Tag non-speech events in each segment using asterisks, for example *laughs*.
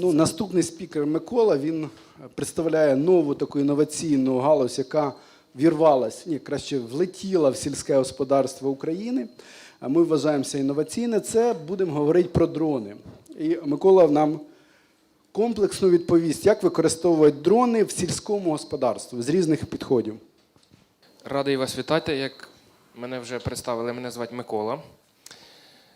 Ну, наступний спікер Микола він представляє нову таку інноваційну галузь, яка вірвалась, ні, краще влетіла в сільське господарство України. Ми вважаємося інноваційне. Це будемо говорити про дрони. І Микола нам комплексно відповість, як використовувати дрони в сільському господарстві з різних підходів. Радий вас вітати. Як мене вже представили, мене звати Микола.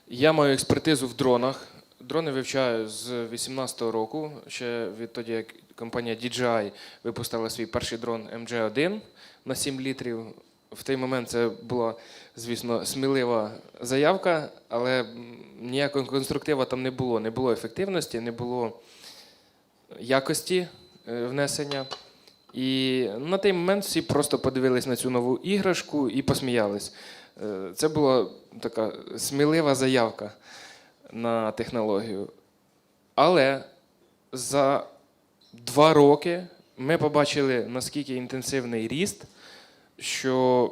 Я маю експертизу в дронах. Дрони вивчаю з 2018 року, ще відтоді, як компанія DJI випустила свій перший дрон MG1 на 7 літрів. В той момент це була, звісно, смілива заявка, але ніякого конструктива там не було. Не було ефективності, не було якості е, внесення. І на той момент всі просто подивились на цю нову іграшку і посміялись. Е, Це була така смілива заявка на технологію. Але за два роки ми побачили, наскільки інтенсивний ріст, що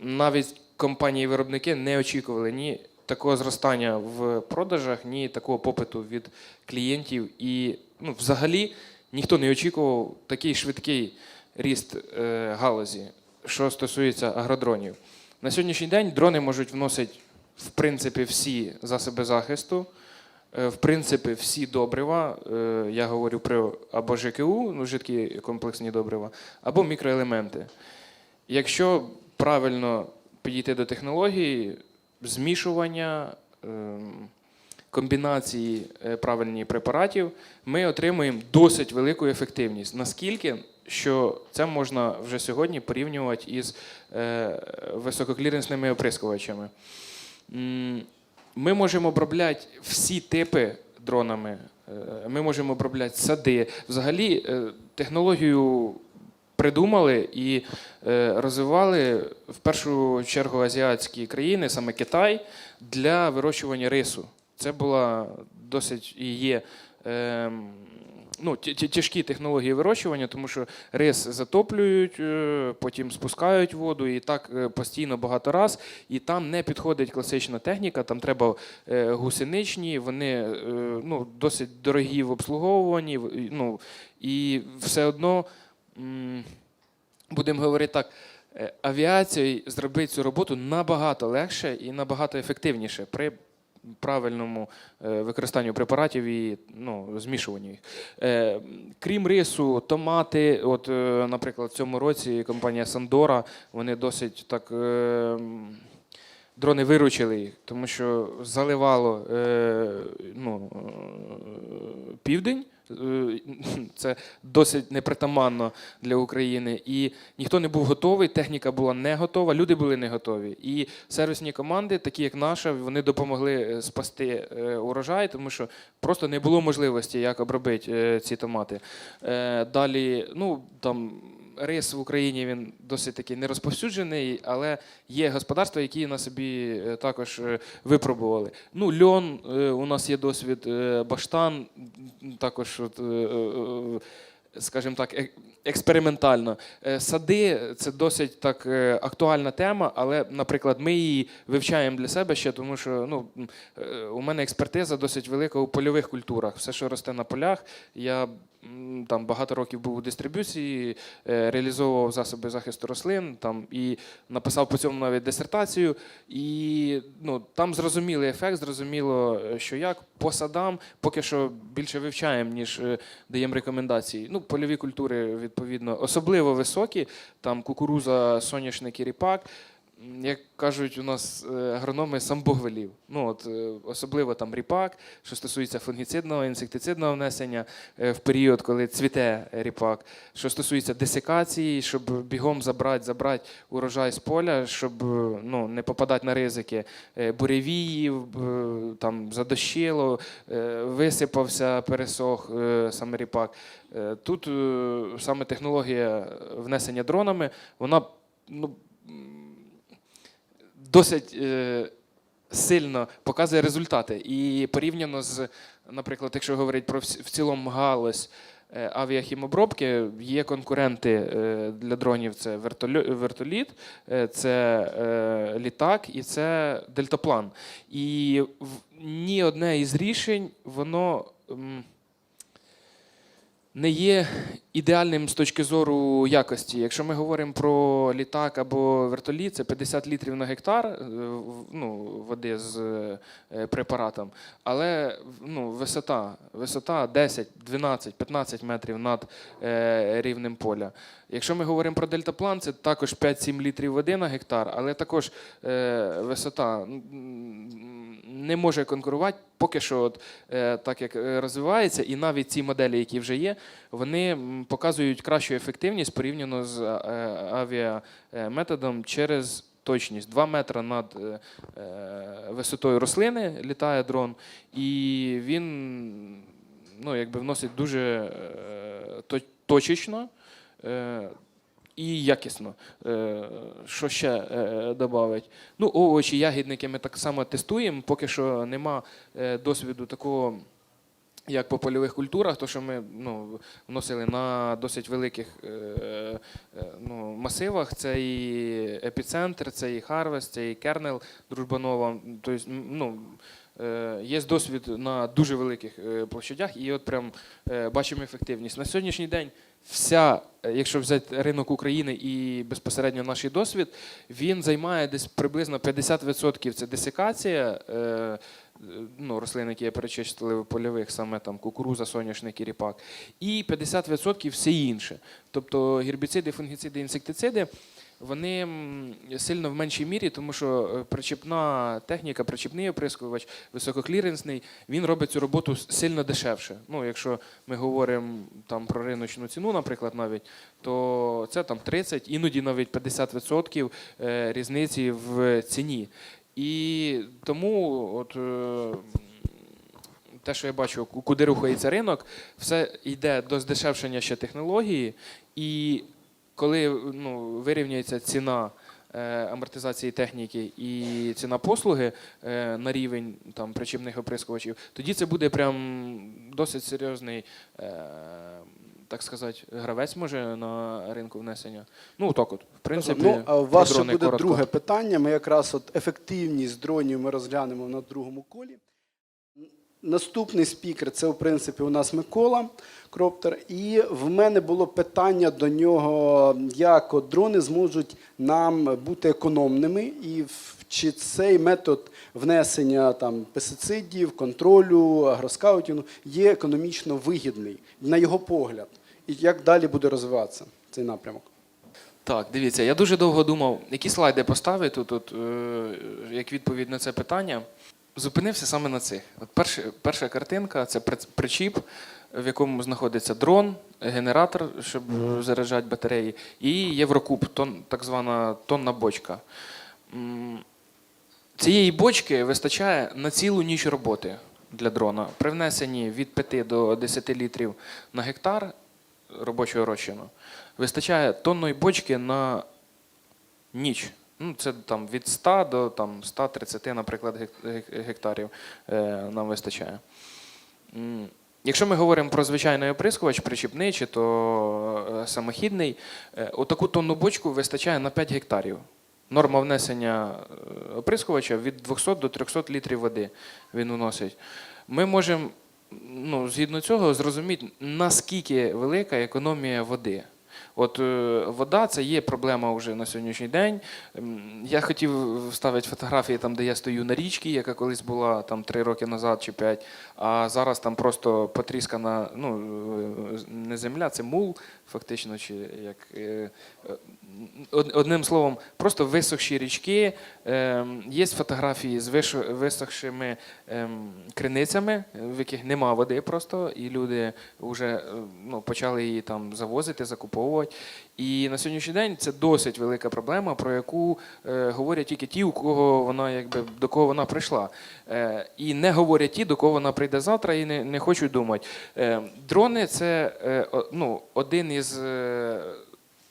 навіть компанії-виробники не очікували ні такого зростання в продажах, ні такого попиту від клієнтів. І ну, взагалі ніхто не очікував такий швидкий ріст е, галузі, що стосується агродронів. На сьогоднішній день дрони можуть вносити в принципі всі засоби захисту. Е, В принципі, всі добрива, е, я говорю про або ЖКУ, ну, жидкі комплексні добрива, або мікроелементи. Якщо правильно підійти до технології, змішування, ем, комбінації е, правильні препаратів, ми отримуємо досить велику ефективність. Наскільки, що це можна вже сьогодні порівнювати із е, висококліренсними оприскувачами. Ми можемо обробляти всі типи дронами. Е, Ми можемо обробляти сади. Взагалі, е, технологію придумали і е, розвивали в першу чергу азіатські країни, саме Китай, для вирощування рису. Це була досить і є. Ем, Ну, тяжкі технології вирощування, тому що рис затоплюють, е, потім спускають воду, і так е, постійно багато раз. І там не підходить класична техніка, там треба е, гусеничні, вони ну, досить дорогі в обслуговуванні. Ну, і все одно, будемо говорити так, авіацією зробити цю роботу набагато легше і набагато ефективніше при правильному е, використанню препаратів і ну, змішуванню їх. Е, Крім рису, томати, от, е, наприклад, в цьому році компанія Сандора, вони досить так. Дрони виручили їх, тому що заливало ну, південь. Е, *clears throat* Це досить непритаманно для України. І ніхто не був готовий, техніка була не готова, люди були не готові. І сервісні команди, такі як наша, вони допомогли е, спасти е, урожай, тому що просто не було можливості, як обробити ці томати. Далі, ну там. Рис в Україні він досить таки не розповсюджений, але є господарства, які на собі е, також е, випробували. Ну, льон, е, у нас є досвід, баштан, також, от, скажімо так, експериментально. Сади це досить так актуальна тема, але, наприклад, ми її вивчаємо для себе ще, тому що ну, у мене експертиза досить велика у польових культурах. Все, що росте на полях, я там багато років був у дистриб'юції, е, реалізовував засоби захисту рослин там, і написав по цьому навіть дисертацію. І ну, там зрозумілий ефект, зрозуміло, е, що як. По садам поки що більше вивчаємо, ніж е, даємо рекомендації. Ну, польові культури, відповідно, особливо високі, там кукуруза, соняшник і ріпак. Як кажуть, у нас е, агрономи сам Бог велів. Ну, от, е, особливо там ріпак, що стосується фунгіцидного, інсектицидного внесення е, в період, коли цвіте ріпак. Що стосується десикації, щоб бігом забрати, забрати урожай з поля, щоб ну, не попадати на ризики буревіїв, е, там задощило, висипався, пересох саме ріпак. Тут саме технологія внесення дронами, вона ну, досить е, сильно показує результати. І порівняно з, наприклад, якщо говорити про в цілому галузь е, авіахімобробки, є конкуренти е, для дронів: це вертоліт, е, це е, літак і це дельтаплан. І в- ні одне із рішень, воно. м, не є ідеальним з точки зору якості. Якщо ми говоримо про літак або вертоліт, це 50 літрів на гектар е, ну, води з е, препаратом, але ну, висота, висота 10, 12, 15 метрів над е, рівнем поля. Якщо ми говоримо про дельтаплан, це також 5-7 літрів води на гектар, але також е, висота не може конкурувати поки що, от, е, так як е, розвивається, і навіть ці моделі, які вже є, вони показують кращу ефективність порівняно з е, авіаметодом через точність. 2 метри над е, е, висотою рослини літає дрон, і він ну, якби вносить дуже е, то- точечно. Е, і якісно. Е, Що ще е, додавить? Ну, овочі, ягідники ми так само тестуємо, поки що нема досвіду такого. Як по польових культурах, то що ми ну, вносили на досить великих ну, масивах, це і епіцентр, це і Харвест, це і Кернел Дружбанова. Тобто, ну, є досвід на дуже великих е, площадях, і от прям е, бачимо ефективність. На сьогоднішній день вся, е, якщо взяти ринок України і безпосередньо наш досвід, він займає десь приблизно 50% це десикація. е, Ну, рослин, які я перечислили польових, саме там кукуруза, соняшник і ріпак, і 50% все інше. Тобто гербіциди, фунгіциди, інсектициди, вони сильно в меншій мірі, тому що е, причіпна техніка, причіпний оприскувач, висококліренсний, він робить цю роботу сильно дешевше. Ну, якщо ми говоримо там про риночну ціну, наприклад, навіть, то це там 30, іноді навіть 50% е, різниці в ціні. І тому, от е, те, що я бачу, куди рухається ринок, все йде до здешевшення ще технології, і коли ну, вирівнюється ціна е, амортизації техніки і ціна послуги е, на рівень там, причіпних оприскувачів, тоді це буде прям досить серйозний. Е, так сказати, гравець може на ринку внесення. Ну, так от, в принципі, ну, а у вас ще буде коротко. друге питання. Ми якраз от ефективність дронів ми розглянемо на другому колі. Наступний спікер це, в принципі, у нас Микола Кроптер. І в мене було питання до нього, як от дрони зможуть нам бути економними, і чи цей метод внесення там, пестицидів, контролю, агроскаутінгу є економічно вигідний, на його погляд. І як далі буде розвиватися цей напрямок? Так, дивіться, я дуже довго думав, які слайди поставити тут, е, як відповідь на це питання. Зупинився саме на цих. От перша, перша картинка це причіп, в якому знаходиться дрон, генератор, щоб заряджати батареї, і Єврокуб, тон, так звана тонна бочка. Цієї бочки вистачає на цілу ніч роботи для дрона. При внесенні від 5 до 10 літрів на гектар робочого розчину вистачає тонної бочки на ніч. Ну, це там від 100 до там, 130, наприклад, гек- гек- гектарів е, нам вистачає. Якщо ми говоримо про звичайний оприскувач, причіпний то е, самохідний, е, отаку тонну бочку вистачає на 5 гектарів. Норма внесення е, оприскувача від 200 до 300 літрів води він вносить. Ми можемо ну, згідно цього зрозуміти, наскільки велика економія води. От е, вода це є проблема вже на сьогоднішній день. Я хотів вставити фотографії там, де я стою на річці, яка колись була там три роки назад чи п'ять, а зараз там просто потріскана, ну е, не земля, це мул, фактично, чи як е, од- одним словом, просто висохші річки. Ем, Є фотографії з висохшими ем, криницями, в яких нема води просто, і люди вже ну, почали її там завозити, закуповувати. І на сьогоднішній день це досить велика проблема, про яку е, говорять тільки ті, у кого вона якби до кого вона прийшла. Е, і не говорять ті, до кого вона прийде завтра, і не, не хочуть думати. Е, дрони це е, ну, один із. е,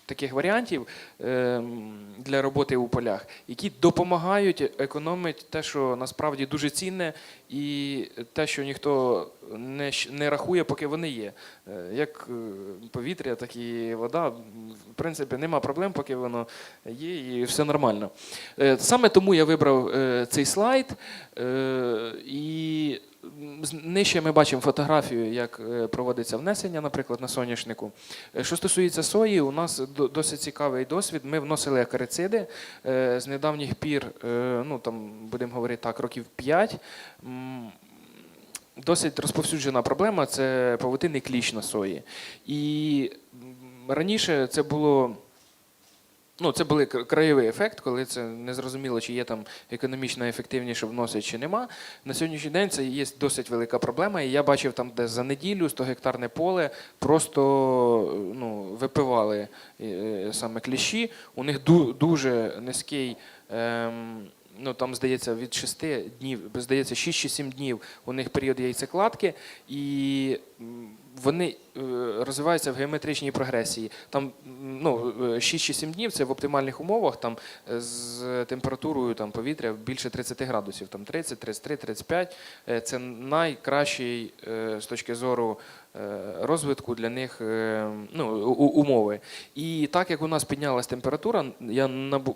Таких варіантів ем, для роботи у полях, які допомагають економити те, що насправді дуже цінне, і те, що ніхто не, не рахує, поки вони є. Е, Як е, повітря, так і вода. В принципі, нема проблем, поки воно є, і все нормально. Е, Саме тому я вибрав цей слайд. І нижче ми бачимо фотографію, як е, проводиться внесення, наприклад, на соняшнику. Е, Що стосується сої, у нас досить цікавий досвід. Ми вносили акарициди е, з недавніх пір, ну там будемо говорити так, років 5. Досить розповсюджена проблема це павутинний кліщ на сої. І раніше це було. Ну, це був краєвий ефект, коли це не зрозуміло, чи є там економічна ефективність, що вносить, чи нема. На сьогоднішній день це є досить велика проблема. І я бачив там, де за неділю 100 гектарне поле просто ну, випивали е, саме кліщі. У них дуже низький. Ем, Ну, там, здається, від 6 днів, здається, 6 чи 7 днів у них період яйцекладки, і вони е, розвиваються в геометричній прогресії. Там ну, е, 6 чи 7 днів це в оптимальних умовах, там е, з температурою там, повітря більше 30 градусів, там 30, 33, 35. Е, Це найкращий е, з точки зору е, розвитку для них е, ну, умови. І так як у нас піднялась температура, я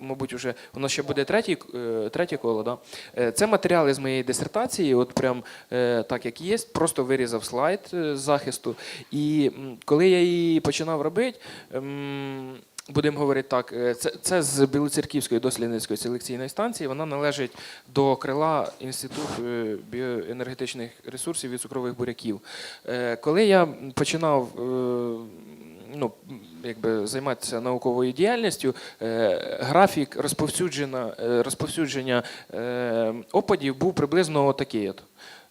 мабуть, уже у нас ще буде третій, е, третє коло. Да? Е, Це матеріали з моєї дисертації, от прям е, так як є, просто вирізав слайд е, з захисту. І коли я її починав робити, ем, Будемо говорити так, е, це, це з Білоцерківської дослідницької селекційної станції. Вона належить до крила Інституту е, біоенергетичних ресурсів і цукрових буряків. Е, Коли я починав ну, якби займатися науковою діяльністю, графік розповсюдження, розповсюдження опадів був приблизно отакий. От.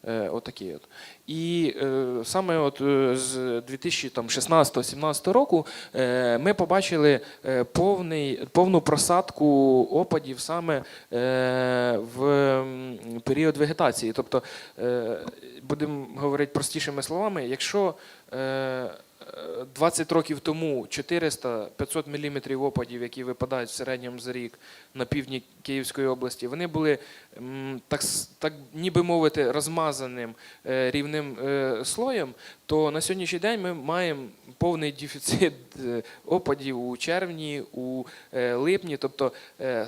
Е, Отакий от. І е, саме от е, з 2016-2017 року ми побачили повний, повну просадку опадів саме в період вегетації. Тобто, будемо говорити простішими словами, якщо 20 років тому 400-500 мм опадів, які випадають в середньому за рік на півдні Київської області, вони були так, так ніби мовити, розмазаним е, рівним е, слоєм, то на сьогоднішній день ми маємо повний дефіцит е, опадів у червні, у липні. Тобто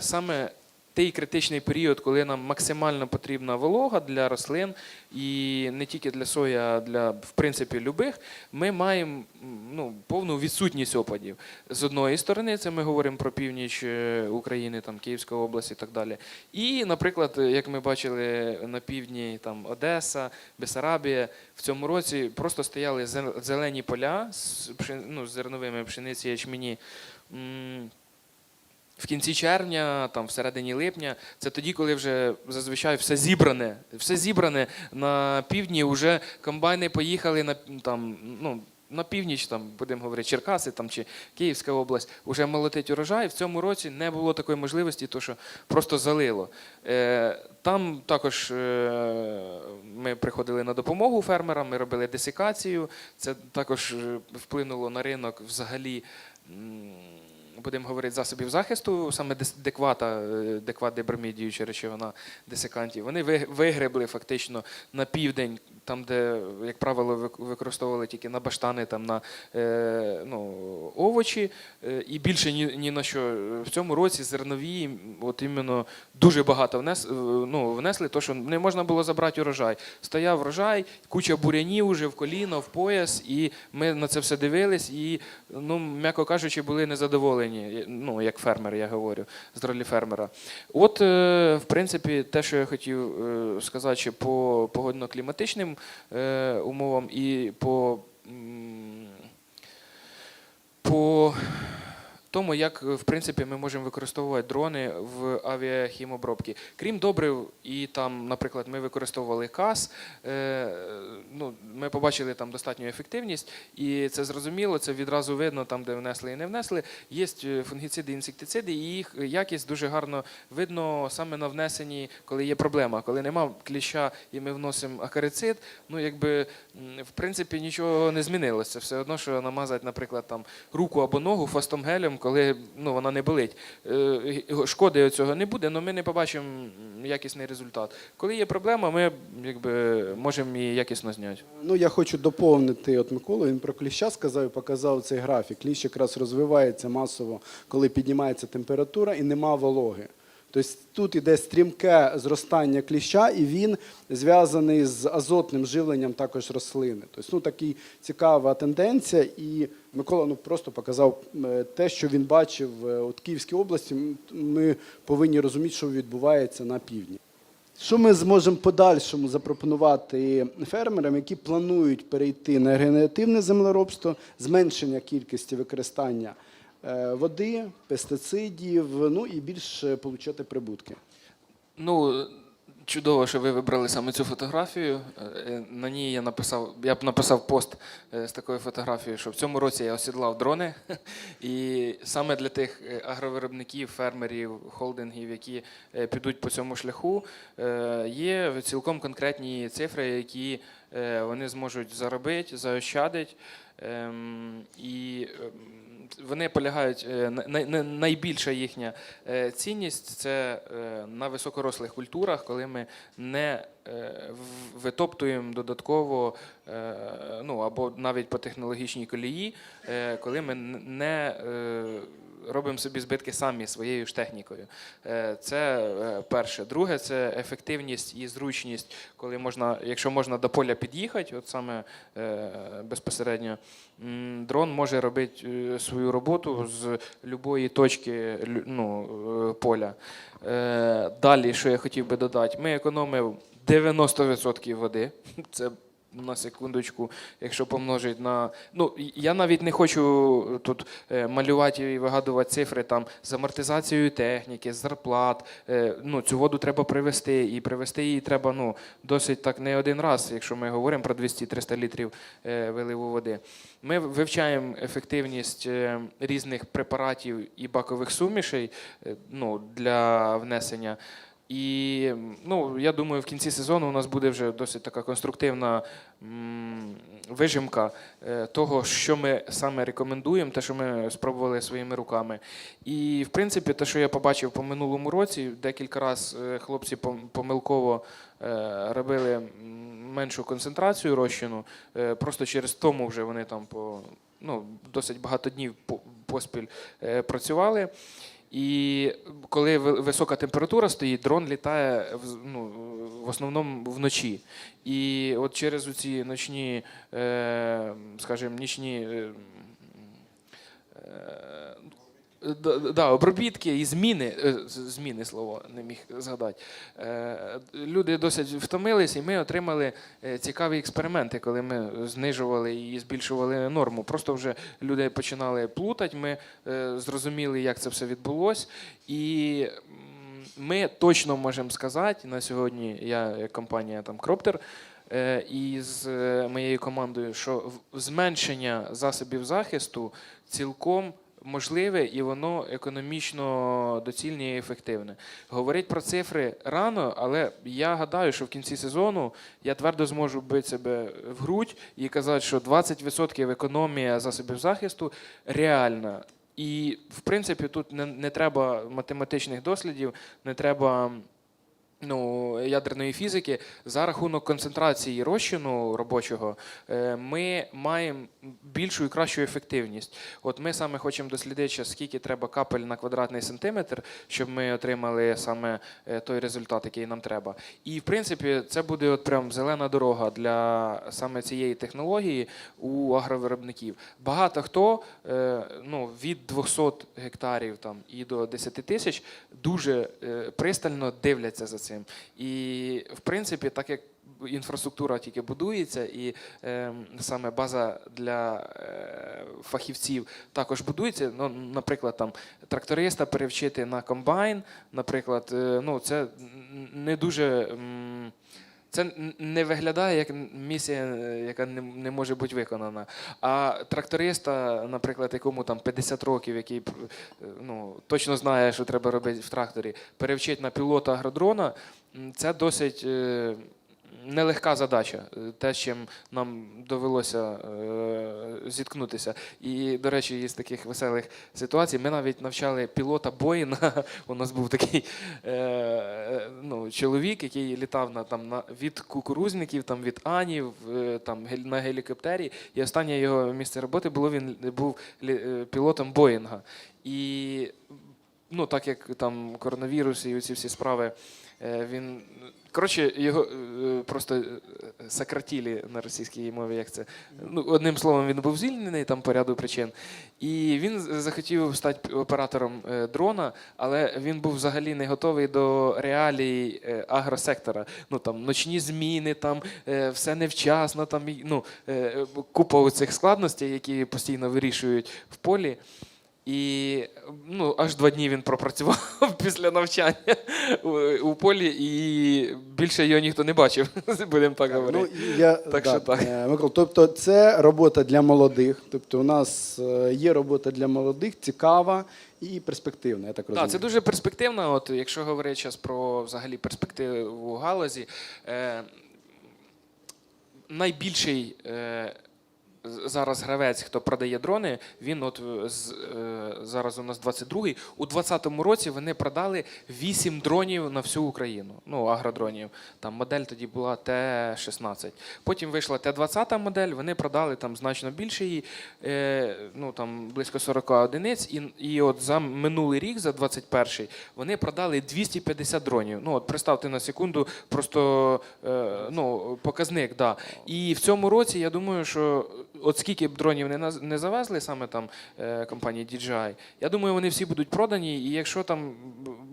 саме той критичний період, коли нам максимально потрібна волога для рослин, і не тільки для сої, а для в принципі любих, ми маємо ну, повну відсутність опадів. З одної сторони, це ми говоримо про північ е, України, там Київська область і так далі. І, наприклад, як ми бачили на півдні, там Одеса, Бесарабія, в цьому році просто стояли зелені поля з, ну, з зерновими пшениці ячмені. В кінці червня, там всередині липня, це тоді, коли вже зазвичай все зібране. Все зібране на півдні. Вже комбайни поїхали на там, ну. На північ, там будемо говорити, Черкаси там чи Київська область, вже молотить урожай. В цьому році не було такої можливості, то що просто залило. Е, там також е, ми приходили на допомогу фермерам, ми робили десикацію. Це також е, вплинуло на ринок взагалі. Будемо говорити, засобів захисту, саме деквата, е, декват дебромідіюча речовина десикантів, вони ви- вигребли фактично на південь, там, де, як правило, вик- використовували тільки на баштани, там, на е, ну, овочі, е, і більше ні, ні на що. В цьому році зернові от іменно дуже багато внес, е, ну, внесли, то, що не можна було забрати урожай. Стояв врожай, куча бурянів уже в коліно, в пояс, і ми на це все дивились, і, ну, м'яко кажучи, були незадоволені, ну, як фермер, я говорю, з ролі фермера. От, е, в принципі, те, що я хотів е, сказати ще по погодно-кліматичним е, умовам і по, по тому, як в принципі ми можемо використовувати дрони в авіахімобробці. Крім добрив, і там, наприклад, ми використовували КАС. Е, ну, ми побачили там достатню ефективність, і це зрозуміло, це відразу видно, там, де внесли і не внесли. Є е, фунгіциди, інсектициди, і їх якість дуже гарно видно саме на внесенні, коли є проблема. Коли нема кліща і ми вносимо акарицид, ну якби в принципі нічого не змінилося. Все одно, що намазати, наприклад, там руку або ногу фастом гелем, коли ну, вона не болить. Е, Шкоди цього не буде, але ми не побачимо якісний результат. Коли є проблема, ми якби можемо її якісно зняти. Ну, я хочу доповнити от Миколу. Він про кліща сказав і показав цей графік. Кліщ якраз розвивається масово, коли піднімається температура і нема вологи. Тобто тут іде стрімке зростання кліща, і він зв'язаний з азотним живленням також рослини. Тобто, ну, така цікава тенденція. І Микола ну, просто показав е, те, що він бачив е, от Київській області. Ми повинні розуміти, що відбувається на півдні. Що ми зможемо подальшому запропонувати фермерам, які планують перейти на регенеративне землеробство, зменшення кількості використання е, води, пестицидів, ну і більше отримати прибутки? Ну, чудово, що ви вибрали саме цю фотографію. Е, На ній я написав, я б написав пост е, з такою фотографією, що в цьому році я осідлав дрони. *laughs* І саме для тих е, агровиробників, фермерів, холдингів, які е, підуть по цьому шляху, е, є цілком конкретні цифри, які е, вони зможуть заробити, заощадити. Ем, І ем, вони полягають е, най- най- найбільша їхня е, цінність це е, на високорослих культурах, коли ми не витоптуємо додатково, ну або навіть по технологічній колії, коли ми не робимо собі збитки самі своєю ж технікою. Е, Це е, перше. Друге, це ефективність і зручність, коли можна, якщо можна до поля під'їхати, от саме е, безпосередньо, дрон може робити свою роботу з будь-якої точки ну, поля. Далі, що я хотів би додати, ми економимо 90% води. *laughs* Це на секундочку, якщо помножить на. Ну, я навіть не хочу тут е, малювати і вигадувати цифри там з амортизацією техніки, зарплат. Е, Ну, цю воду треба привезти, і привезти її треба ну, досить так не один раз, якщо ми говоримо про 200-300 літрів е, виливу води. Ми вивчаємо ефективність різних препаратів і бакових сумішей ну, для внесення. І ну, я думаю, в кінці сезону у нас буде вже досить така конструктивна вижимка е, того, що ми саме рекомендуємо, те, що ми спробували своїми руками. І в принципі, те, що я побачив по минулому році, декілька разів хлопці помилково е, робили меншу концентрацію розчину, е, просто через тому вже вони там по ну, досить багато днів поспіль е, працювали. І коли ви- висока температура стоїть, дрон літає ну, в основному вночі. І от через ці ночні, е, скажімо, нічні. Да, обробітки і зміни, е, зміни слово не міг згадати. Е, Люди досить втомились, і ми отримали е, цікаві експерименти, коли ми знижували і збільшували норму. Просто вже люди починали плутати, ми зрозуміли, як це все відбулося. І ми точно можемо сказати на сьогодні, я як компанія там Кроптер. І з моєю командою, що зменшення засобів захисту цілком можливе і воно економічно доцільне і ефективне. Говорить про цифри рано, але я гадаю, що в кінці сезону я твердо зможу бити себе в грудь і казати, що 20% економія засобів захисту реальна. І в принципі тут не, не треба математичних дослідів, не треба. Ну, ядерної фізики за рахунок концентрації розчину робочого е, ми маємо більшу і кращу ефективність. От ми саме хочемо дослідити, скільки треба капель на квадратний сантиметр, щоб ми отримали саме е, той результат, який нам треба. І в принципі, це буде от прям зелена дорога для саме цієї технології у агровиробників. Багато хто е, ну, від 200 гектарів там і до 10 тисяч дуже пристально дивляться за цим. І в принципі, так як інфраструктура тільки будується, і е, саме база для е, фахівців також будується. Ну, наприклад, там тракториста перевчити на комбайн, наприклад, е, ну це не дуже. м, це не виглядає як місія, яка не, може бути виконана. А тракториста, наприклад, якому там 50 років, який е, ну, точно знає, що треба робити в тракторі, перевчить на пілота агродрона, це досить е, нелегка задача, е, те, з чим нам довелося е, зіткнутися. І, до речі, із таких веселих ситуацій ми навіть навчали пілота Боїна. *laughs* У нас був такий е, ну, чоловік, який літав на, там, на, від кукурузників, там, від Анів, там, на гелікоптері. І останнє його місце роботи було він був пілотом Боїнга. І ну, так як там коронавірус і ці всі справи, він. Коротше, його е, просто е, сократили на російській мові, як це. Ну, одним словом, він був звільнений там по ряду причин. І він захотів стати оператором е, дрона, але він був взагалі не готовий до реалій агросектора. Ну там ночні зміни, там все невчасно, там ну, купа цих складностей, які постійно вирішують в полі. І ну, аж два дні він пропрацював *laughs* після навчання у, полі, і більше його ніхто не бачив, *laughs* будемо так Ну, говорити. і я, Так да, що так. е, Микола, тобто це робота для молодих. Тобто у нас е, є робота для молодих, цікава і перспективна, я так розумію. Так, це дуже перспективно. От якщо говорити зараз про взагалі перспективу галузі, е, найбільший е, зараз гравець, хто продає дрони, він от е, е, зараз у нас 22-й. У 2020 році вони продали 8 дронів на всю Україну. Ну, агродронів. Там модель тоді була Т-16. Потім вийшла Т-20 модель, вони продали там значно більше її, е, ну там близько 40 одиниць. І, і от за минулий рік, за 21-й, вони продали 250 дронів. Ну, от представте на секунду, просто ну, показник. Да. І в цьому році я думаю, що от скільки б дронів не, не завезли саме там е, компанії DJI, я думаю, вони всі будуть продані. І якщо там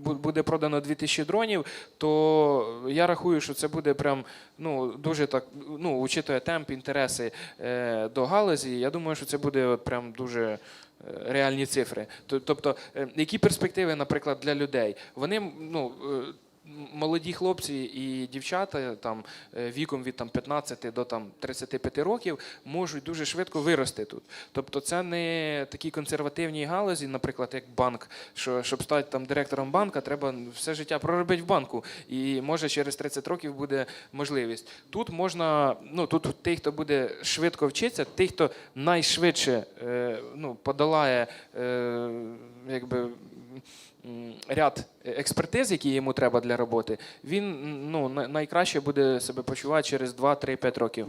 буде продано 2000 дронів, то я рахую, що це буде прям ну, дуже так, ну, учитує темп, інтереси е, до галузі. Я думаю, що це буде от прям дуже. е, Реальні цифри. Тобто, які перспективи, наприклад, для людей? Вони ну, молоді хлопці і дівчата там е, віком від там 15 до там 35 років можуть дуже швидко вирости тут. Тобто, це не такі консервативні галузі, наприклад, як банк. Що щоб стати там директором банка, треба все життя проробити в банку. І може через 30 років буде можливість. Тут можна, ну тут тих, хто буде швидко вчитися, тих, хто найшвидше е, ну, подолає е, якби. Ряд експертиз, які йому треба для роботи, він ну, най- найкраще буде себе почувати через 2-3-5 років.